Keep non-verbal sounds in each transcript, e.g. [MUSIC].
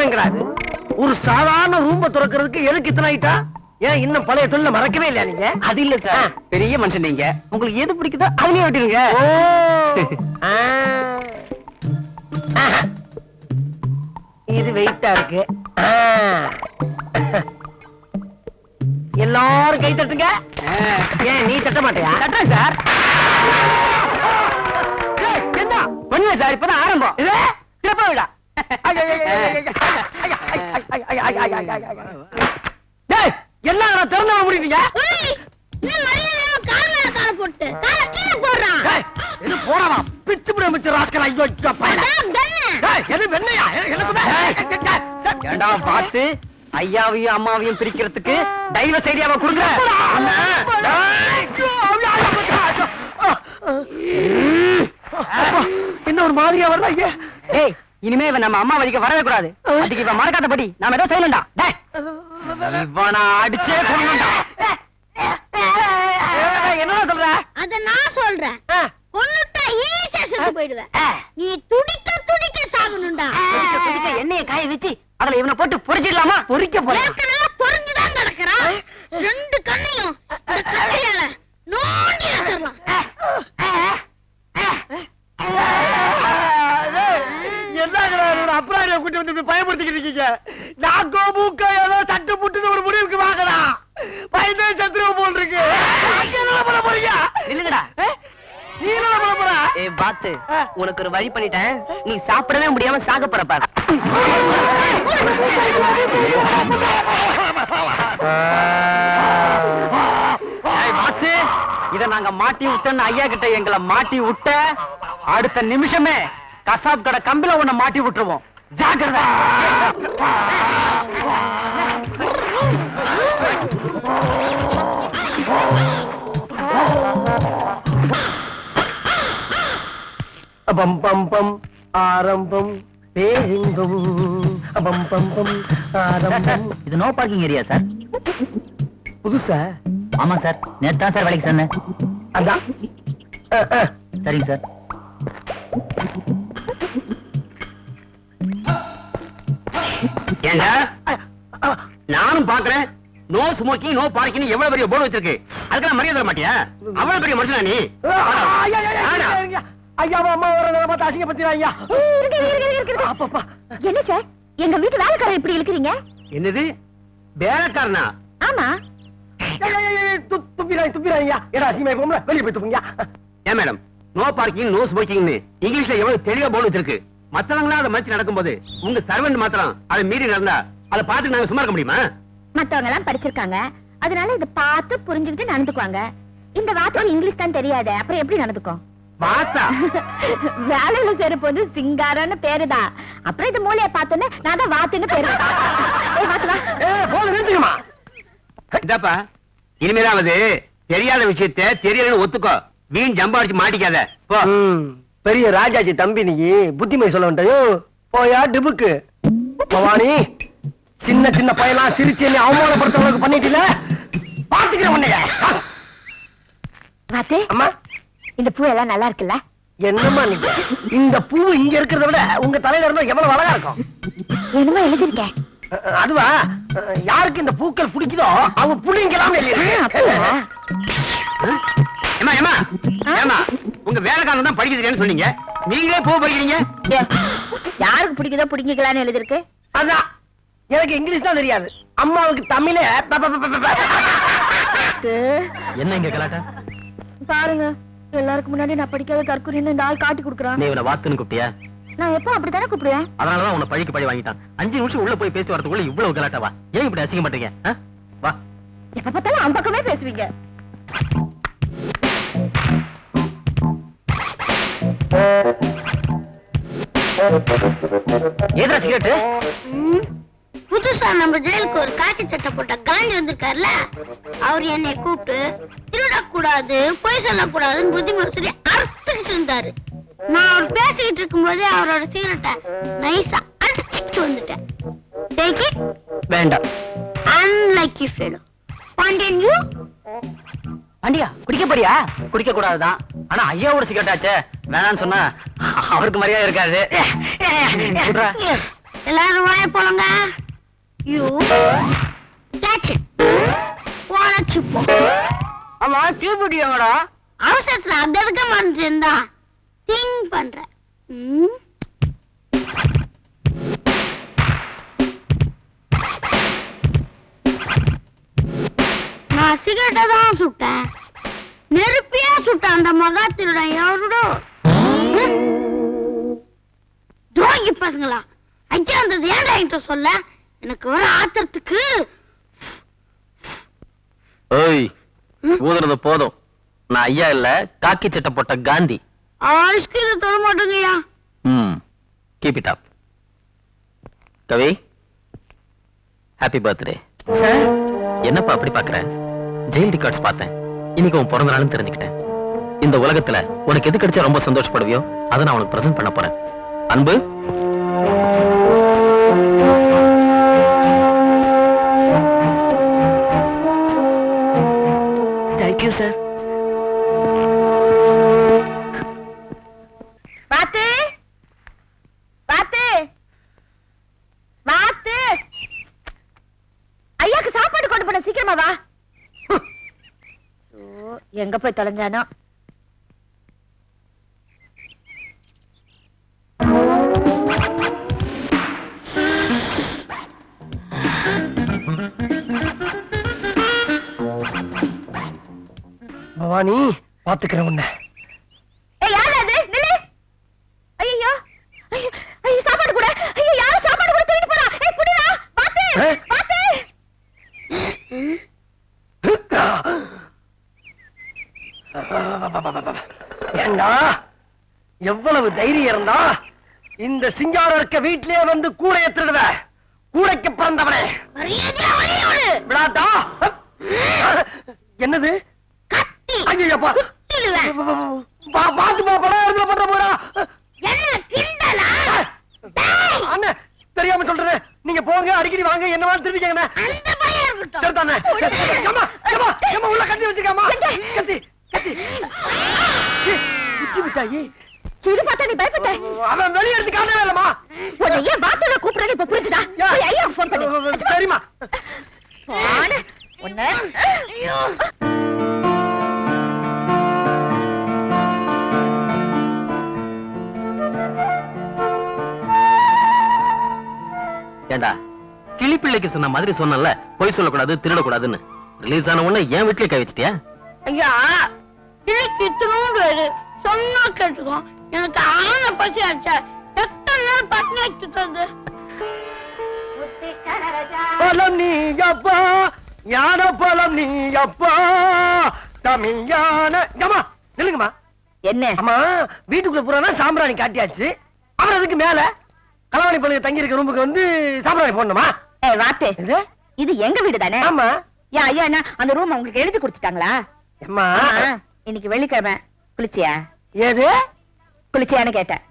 என்னங்கிறாது ஒரு சாதாரண ரூம்ப திறக்கிறதுக்கு எதுக்கு இத்தனை ஆயிட்டா? ஏன் இன்னும் பழைய தொழில மறக்கவே இல்லையா நீங்க? அது இல்ல சார். பெரிய மனுஷன் நீங்க. உங்களுக்கு எது பிடிக்குதோ அதுலயே விட்டுருங்க. இது வெயிட்டா இருக்கு. எல்லாரும் கை தட்டுங்க. ஏன் நீ தட்ட மாட்டியா? கட்டுறேன் சார். என்ன? ஒண்ணு சார் இப்பதான் ஆரம்பம். இது? சிறப்பா விடா. என்ன திறந்தவன் முடிவீங்க ஐயாவையும் அம்மாவையும் பிரிக்கிறதுக்கு டைவ சைடியாவை கொடுங்க என்ன ஒரு மாதிரியா வரல இனிமே இவன் நம்ம அம்மா வழிக்கு வரவே கூடாது. அதுக்கு இவன் மறக்காதபடி நாம ஏதோ செய்யணும்டா. இவனை அடிச்சே என்ன சொல்ற? அத நான் சொல்றேன். கொன்னுட்டா ஈஸியா செத்து போயிடுவேன் நீ துடிக்க துடிக்க சாகணும்டா. துடிக்க துடிக்க எண்ணெயை காய வச்சு அதுல இவனை போட்டு பொரிச்சிடலாமா பொறிக்க போறேன் ஏற்கனவே கிடக்குறான் ரெண்டு கண்ணையும் இந்த கட்டையால நோண்டி எடுத்துடலாம் என்ன அப்புறம் கூட்டி வந்து இப்படி பயப்படுத்திக்கிட்டு இருக்கீங்க நாக்கோ மூக்கோ ஏதோ சட்டு புட்டுன்னு ஒரு முடிவுக்கு வாங்கலாம் பயந்தே சத்துருவ போல் இருக்கு போறீங்க? இல்லங்கடா ஏ? நீ என்ன பண்ண போற? ஏய் பாத்து உனக்கு ஒரு வழி பண்ணிட்டேன். நீ சாப்பிடவே முடியாம சாக போற பாரு. இத நாங்க மாட்டி விட்டோன்னு ஐயா கிட்ட எங்களை மாட்டி விட்ட அடுத்த நிமிஷமே கசாப் கடை கம்பில உன்னை மாட்டி விட்டுருவோம். ஜாக்கிரதை. பம் பம் பம் ஆரம்பம் பேரின்பம். பம் பம் பம் ஆரம்பம். இது நோ பார்க்கிங் ஏரியா சார். புதுசா? ஆமா சார். நேத்து தான் சார் வேலைக்கு சொன்னேன். அதான். சரிங்க சார். ஏண்டா. நானும் பாக்குறேன். நோ ஸ்மோக்கிங் நோ பார்க்கிங் எவ்வளவு பெரிய போர்டு வச்சிருக்கு. அதுக்கெல்லாம் மரியாதை தர மாட்டியா? அவ்வளவு பெரிய மனுஷனா நீ? ஐயா, அம்மா ஒரு நேரம் பார்த்து அசிங்கப்படுத்திடுவாங்க. அப்பப்பா என்ன சார்? எங்க வீட்டு வேலைக்காரர் இப்படி இருக்கிறீங்க என்னது? வேலைக்காரனா? ஆமா. துப்பிடாங்க துப்பிடாங்க ஏடா அசிங்கமா போம்ல வெளியே போய் துப்புங்க ஏன் மேடம்? நோ பார்க்கிங் நோ ஸ்மோக்கிங்னு இங்கிலீஷ்ல எவ்வளவு தெளிவா போர்டு வச்சிருக்கு? மத்தவங்களா அதை மதிச்சு நடக்கும்போது உங்க சர்வெண்ட் மாத்திரம் அதை மீறி நடந்தா அதை பார்த்து நாங்க சும்மா இருக்க முடியுமா? மத்தவங்க எல்லாம் படிச்சிருக்காங்க. அதனால இத பார்த்து புரிஞ்சுக்கிட்டு நடந்துக்குவாங்க. இந்த வார்த்தைக்கு இங்கிலீஷ் தான் தெரியாது அப்புறம் எப்படி நடந்துக்கும்? [LAUGHS] வேலையில சேர போது சிங்காரன்னு பேருதான். அப்புறம் இது மூலைய பார்த்தோன்னே நான் தான் வாத்துன்னு பேரு. இதாப்பா இனிமேலாவது தெரியாத விஷயத்த தெரியலன்னு ஒத்துக்கோ. வீண் ஜம்பாடிச்சு மாட்டிக்காத. போ. பெரிய ராஜாஜி தம்பி நீ புத்திமை சொல்ல வேண்டியோ போயா டிபுக்கு. பவானி சின்ன சின்ன பையலாம் சிரிச்சு என்னை அவமானப்படுத்த அளவுக்கு பண்ணிட்டீல? பாத்துக்கிறேன் உன்னைய. வாத்து அம்மா. இந்த பூ எல்லாம் நல்லா இருக்குல்ல? என்னம்மா நீங்க இந்த பூ இங்க இருக்கிறத விட உங்க தலையில இருந்தா எவ்வளவு அழகா இருக்கும்? என்னமோ எழுதிருக்கேன் அஹ், அதுவா? யாருக்கு இந்த பூக்கள் பிடிக்குதோ அவங்க? ஏமா ஏமா ஏமா உங்க வேலைக்காரன் தான் படிக்கிறீங்கன்னு சொன்னீங்க. நீங்களே பூ படிக்கிறீங்க? யாருக்கு பிடிக்குதோ பிடிக்கலான்னு எழுதிருக்கு அதான். எனக்கு இங்கிலீஷ் தான் தெரியாது. அம்மாவுக்கு தமிழே. என்ன இங்க கலாட்டா பாருங்க. எல்லாருக்கும் முன்னாடி நான் படிக்காத தற்கொலைன்னு இந்த ஆள் காட்டி கொடுக்குறான். நீ இவனை வாத்துன்னு கூப்பிட்டியா? நான் எப்போ அப்படித்தானே கூப்பிடுவேன்? அதனாலதான் உன்னை பழிக்கு பழி வாங்கிட்டான். அஞ்சு நிமிஷம் உள்ள போய் பேசி வரதுக்குள்ள இவ்வளவு கலாட்டாவா? ஏன் இப்படி அசிங்க மாட்டீங்க வா. எப்ப பார்த்தாலும் அந்த பக்கமே பேசுவீங்க. ஏதா சிகரெட்டு புதுசா நம்ம ஜெயிலுக்கு ஒரு காக்கி சட்டை போட்ட காந்தி வந்திருக்காருல அவர் என்னை கூப்பிட்டு திருடக்கூடாது பொய் சொல்லக்கூடாதுன்னு புத்திமதி சொல்லி அறுத்துக்கிட்டு இருந்தாரு. நான் அவர் பேசிக்கிட்டு இருக்கும்போதே அவரோட சிகரெட்டை நைஸா அடிச்சுட்டு வந்துட்டேன். டேக் இட் வேண்டாம். Unlucky fellow Pandian you Pandya குடிக்க போறியா? குடிக்க கூடாதுதான். ஆனா ஐயாவோட சிகரெட் ஆச்சே. வேணாம்னு சொன்னா அவருக்கு மரியாதை இருக்காது. எல்லாரும் வாய போலங்க யூ கேட்ச் உழைச்சு போ. ஆமா தீபுடியோடா அவசரத்துல அந்த இருக்க மாட்டேன்டா திங்க் பண்றேன். ம்? தான் சுட்டேன். நெருப்பியா சுட்டேன் அந்த மகாத்திருடன் எவருடோ ம்? துரோகி பசங்களா. ஐயா அந்த ஏன்டா என்கிட்ட சொல்ல எனக்கு வர ஆத்திரத்துக்கு? ஊதுறது போதும். நான் ஐயா இல்ல காக்கி சட்டை போட்ட காந்தி. ஐஸ்கிரீம் தர மாட்டேங்கய்யா. ம் keep it up Kavi happy birthday sir என்னப்பா அப்படி பாக்குற? ஜெயில் ரெக்கார்ட்ஸ் பார்த்தேன். இன்னைக்கு உன் பிறந்த நாள்னு தெரிஞ்சுக்கிட்டேன். இந்த உலகத்துல உனக்கு எது கிடைச்சா ரொம்ப சந்தோஷப்படுவியோ அதை நான் உனக்கு பிரசன்ட் பண்ண போறேன். அன்பு. தேங்க்யூ சார் பாத்து பாத்து பாத்து ஐயாக்கு சாப்பாடு கொண்டு போன சீக்கிரமா வா. எங்க போய் தொலைஞ்சானோ? பவானி பாத்துக்கிறேன் உன்னை ஏய் யார் அது நில்லு ஐயோ ஐயோ ஐயோ சாப்பாடு கூட ஐயோ யாரும் சாப்பாடு கூட தூக்கிட்டு போறா ஏய் புடிடா பாத்து ஏ? பாத்து ஏண்டா எவ்வளவு தைரியம் இருந்தா இந்த சிங்காரம் இருக்க வீட்லயே வந்து கூடைய திருடுவ கூடைக்கு பிறந்தவனே. விடாதா. என்னது? ஐயப்பா. பாத்து இடத்துல பண்ற அண்ணே தெரியாம சொல்றேன். நீங்க போங்க அடிக்கடி வாங்க. என்ன வேணாலும் திரும்பிக்கங்க அந்த பையன் இருக்கட்டும். சரிதானே? ஏம்மா, ஏம்மா, ஏம்மா, உள்ள கத்தி வச்சிருக்காமா கத்தி. கத்தி சீ, குச்சி மிட்டாயி. இது பார்த்தா நீ பயப்பட்ட. அவன் வெளிய எடுத்து காட்டவே இல்லம்மா. உன்னை ஏன் பாத்துல கூப்பிடுறது இப்ப புரிஞ்சுதா? போய் ஐயா போன் பண்ணு. சரிம்மா. போன. உன்னை ஐயோ. ஏண்டா கிளிப்பிள்ளைக்கு சொன்ன மாதிரி சொன்னல பொய் சொல்லக்கூடாது திருடக்கூடாதுன்னு. ரிலீஸ் ஆன உடனே என் வீட்லயே கை வச்சிட்டியா? ஐயா இத்தனோண்டு வரு சொன்னா கேட்டுக்கோ. எனக்கு ஆன பசி ஆச்சா எத்தனை நாள் பட்டினி வச்சுட்டது பலம் நீ அப்பா யான பலம் நீ அப்பா தமிழ் ஏம்மா நில்லுங்கம்மா. என்ன? அம்மா வீட்டுக்குள்ள போறானா சாம்பிராணி காட்டியாச்சு. அப்புறம் அதுக்கு மேல கலவாணி பள்ளியில் தங்கி இருக்க ரூமுக்கு வந்து சாம்பிராணி போடணுமா? ஏய் வாத்து. இது? இது எங்க வீடு தானே? ஆமா. யா ஐயா என்ன? அந்த ரூம் உங்களுக்கு எழுதி கொடுத்துட்டாங்களா? அம்மா இன்னைக்கு வெள்ளிக்கிழமை. குளிச்சியா? ஏது குளிச்சியான்னு கேட்டேன்.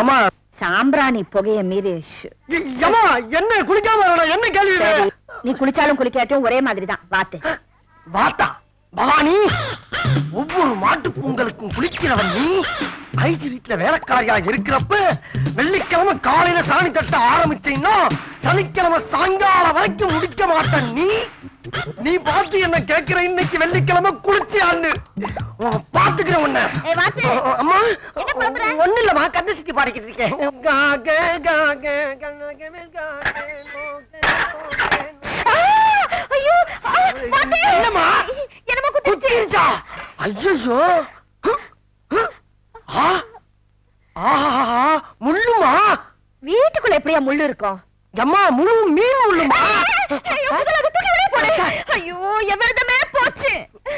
அம்மா சாம்பிராணி புகைய மீறி. அம்மா என்ன குளிக்காம? என்ன கேள்வி நீ குளிச்சாலும் குளிக்காட்டும் ஒரே மாதிரி தான் வாத்து. வாத்தா? பவானி? ஒவ்வொரு மாட்டு பொங்கலுக்கும் குளிக்கிறவன் நீ. ஐஜி வீட்டுல வேலைக்காரியா இருக்கிறப்ப வெள்ளிக்கிழமை காலையில சாணி தட்ட ஆரம்பிச்சீங்கன்னா சனிக்கிழமை சாயங்காலம் வரைக்கும் முடிக்க மாட்டேன் நீ. நீ பார்த்து என்ன கேட்கிற? இன்னைக்கு வெள்ளிக்கிழமை குளிச்சியான்னு பாத்துக்கிற உன்ன. அம்மா? ஒண்ணு இல்லம்மா கண்ணை சுத்தி பாடிக்கிட்டு இருக்கேன். ஆ, ஐயோ முள்ளுமா? வீட்டுக்குள்ள எப்படியா முள்ளு இருக்கும்? அம்மா முழு மீன் முள்ளுமா ஐயோ, விரதமே போச்சு.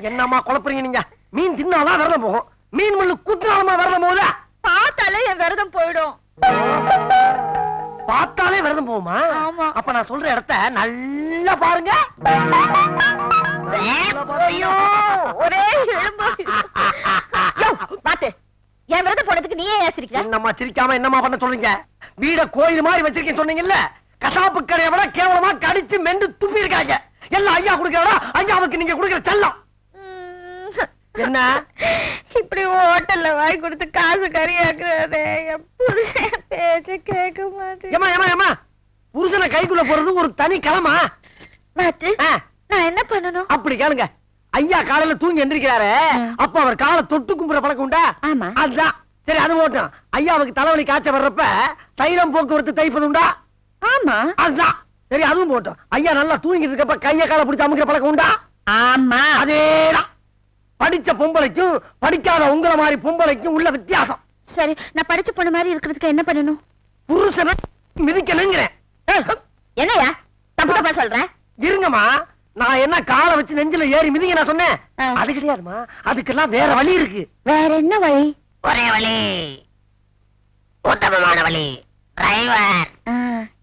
என்னம்மா குழப்பறீங்க நீங்க? மீன் தின்னாதான் விரதம் போகும்? மீன் முள்ளு குத்துனாலமா விரதம் போகுதா? பார்த்தாலே என் விரதம் போயிடும். பார்த்தாலே விரதம் போகுமா. அப்ப நான் சொல்ற இடத்த நல்லா பாருங்க. ஒரே பாத்து. என் விரதம் போனதுக்கு நீயே ஏசிருக்கிற என்னம்மா சிரிக்காம என்னம்மா பண்ண சொல்றீங்க? வீட கோயில் மாதிரி வச்சிருக்கேன் சொன்னீங்கல்ல? கசாப்பு கடையை விட கேவலமா கடிச்சு மெண்டு துப்பி இருக்காங்க. எல்லாம் ஐயா குடுக்கறா ஐயாவுக்கு நீங்க குடுக்கிற செல்லம். என்ன? இப்படி ஹோட்டல்ல வாங்கி கொடுத்து காசு கறியாக்குறாரு. புருஷன் பேச்ச கேட்க மாட்டேன். ஏமா ஏமா ஏமா புருஷனை கைக்குள்ள போறது ஒரு தனி களமா பாத்து. நான் என்ன பண்ணணும்? அப்படி கேளுங்க. ஐயா காலையில தூங்கி எந்திரிக்கிறாரு. அப்ப அவர் காலை தொட்டு கும்புற பழக்கம் உண்டா? ஆமா. அதுதான். சரி அது போட்டும் ஐயாவுக்கு தலைவலி காய்ச்ச வர்றப்ப தைலம் போக்குவரத்து தைப்பது உண்டா? ஆமா. அதுதான். சரி அதுவும் போட்டும் ஐயா நல்லா தூங்கிட்டு இருக்கப்ப கைய காலை பிடிச்சு அமுக்கிற பழக்கம் உண்டா? ஆமா. அதேதான். படிச்ச பொம்பளைக்கும் படிக்காத உங்களை மாதிரி பொம்பளைக்கும் உள்ள வித்தியாசம். சரி நான் படிச்ச பொண்ணு மாதிரி இருக்கிறதுக்கு என்ன பண்ணணும்? புருஷனை மிதிக்கணுங்கிறேன். என்னையா தப்பு தப்பா சொல்றேன். இருங்கம்மா. நான் என்ன காலை வச்சு நெஞ்சில ஏறி மிதிங்க நான் சொன்னேன். அது கிடையாதுமா அதுக்கெல்லாம் வேற வழி இருக்கு. வேற என்ன வழி? ஒரே வழி. உத்தமமான வழி. டிரைவர்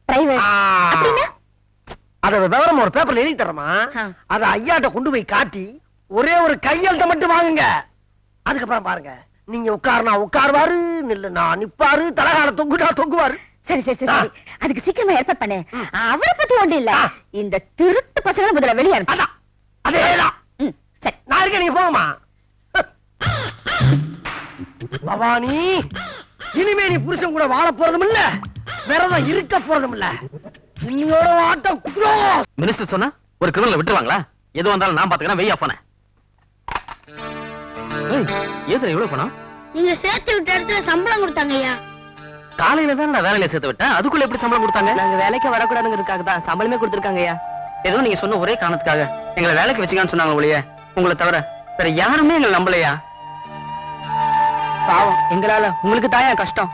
டிரைவர் ஆ. அப்படின்னா? அத விவரம் ஒரு பேப்பர்ல எழுதி தரமா. அத ஐயாட்ட கொண்டு போய் காட்டி ஒரே ஒரு கையெழுத்த மட்டும் வாங்குங்க. அதுக்கப்புறம் பாருங்க. நீங்க உட்காருனா உட்காருவாரு நில்லுனா நிப்பாரு தலகால தொங்குனா தொங்குவாரு. சரி சரி சரி. அதுக்கு சீக்கிரமா ஏற்பாடு பண்ணு. அவரை பத்தி ஒண்ணு இல்ல. இந்த திருட்டு பசங்களை முதல்ல வெளியே அனுப்பு. அதான். அதேதான். ம், சரி. நான் இருக்கேன் நீங்க போங்கம்மா. பவானி இனிமே நீ புருஷன் கூட வாழ போறதும் இல்ல. விரதம் இருக்க போறதும் இல்ல. இன்னையோட ஆட்டம். மினிஸ்டர் சொன்னா ஒரு கிரிமினல் விட்டுருவாங்களா? எது வந்தாலும் நான் பாத்துக்கிறேன் வெய்யா போனேன். ஏதுல எவ்வளவு பணம்? நீங்க சேர்த்து விட்ட இடத்துல சம்பளம் கொடுத்தாங்க ஐயா. காலையில தான் நான் வேலையில சேர்த்து விட்டேன் அதுக்குள்ள எப்படி சம்பளம் கொடுத்தாங்க? நாங்க வேலைக்கு வரக்கூடாதுங்கிறதுக்காக தான். சம்பளமே கொடுத்திருக்காங்கய்யா. ஏதோ நீங்க சொன்ன ஒரே காரணத்துக்காக. எங்களை வேலைக்கு வச்சுக்கான்னு சொன்னாங்க ஒழிய உங்களை தவிர வேற யாருமே எங்களை நம்பலையா? பாவம் எங்களால உங்களுக்கு தாயா கஷ்டம்?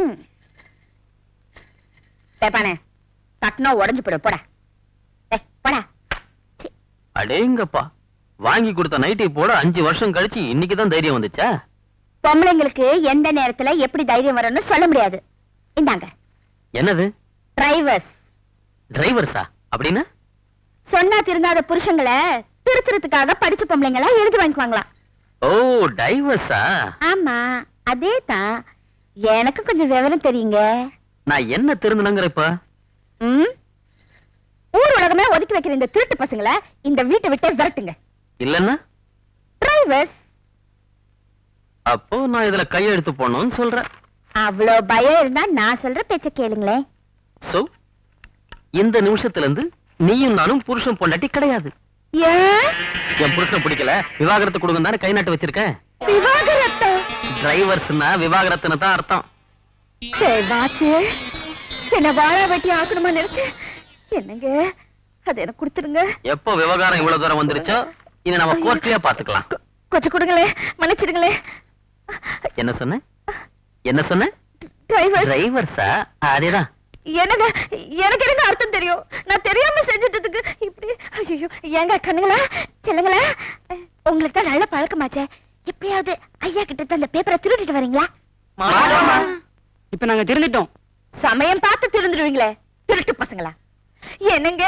ம். பேப்பானே கட்டினா உடஞ்சு போடு. போடா. போடா அடேங்கப்பா வாங்கி கொடுத்த நைட்டி போட அஞ்சு வருஷம் கழிச்சு இன்னைக்கு தான் தைரியம் வந்துச்சா? பொம்பளைங்களுக்கு எந்த நேரத்துல எப்படி தைரியம் வரும்னு சொல்ல முடியாது. இந்தாங்க. என்னது? டிரைவர்ஸ் டிரைவர்ஸா அப்படின்னா? சொன்னா திருந்தாத புருஷங்களை திருத்துறதுக்காக படிச்ச பொம்பளைங்களா எழுதி வாங்கிக்குவாங்களாம் ஓ டைவர்ஸா ஆமா அதே தான் எனக்கு கொஞ்சம் விவரம் தெரியுங்க. நான் என்ன திருந்தணுங்கிற இப்ப ம்? ஊர் உலகமே ஒதுக்கி வைக்கிற இந்த திருட்டு பசங்களை இந்த வீட்டை விட்டே விரட்டுங்க. இல்லன்னா? டிரைவர்ஸ் அப்போ நான் இதுல கையெழுத்து போடணும்னு சொல்றேன். அவ்வளோ பயம் இருந்தா நான் சொல்ற பேச்ச கேளுங்களேன் சோ இந்த நிமிஷத்துல இருந்து நீயும் நானும் புருஷன் பொண்டாட்டி கிடையாது. ஏன் என் புருஷனை பிடிக்கல. விவாகரத்து கொடுங்க தானே கை நாட்டு வச்சிருக்கேன். விவாகரத்தம் டிரைவர்ஸ்னா விவாகரத்துன்னு தான் அர்த்தம். சரி, வாத்து என்ன வாழ வெட்டி ஆக்கணுமா நினைச்சு? என்னங்க? அது எனக்கு கொடுத்துருங்க எப்போ விவகாரம் இவ்வளவு தூரம் வந்துருச்சோ இனி நம்ம கோர்ட்லயே பாத்துக்கலாம் கொஞ்சம் கொடுங்களே. மன்னிச்சிடுங்களே. என்ன சொன்ன? என்ன சொன்ன? டிரைவர் டிரைவர்ஸா அதேதான். என்னங்க எனக்கு என்ன அர்த்தம் தெரியும்? நான் தெரியாம செஞ்சுட்டதுக்கு இப்படி ஐயோ ஏங்க கண்ணுங்களா செல்லுங்களா? உங்களுக்கு தான் நல்ல பழக்கமாச்சே. எப்படியாவது ஐயா கிட்ட அந்த பேப்பரை திருடிட்டு வரீங்களா? இப்ப நாங்க திருந்திட்டோம். சமயம் பார்த்து திருந்துடுவீங்களே திருட்டு பசங்களா. என்னங்க?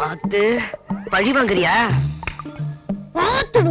பார்த்து பழி வாங்குறியா? పాత్రుడు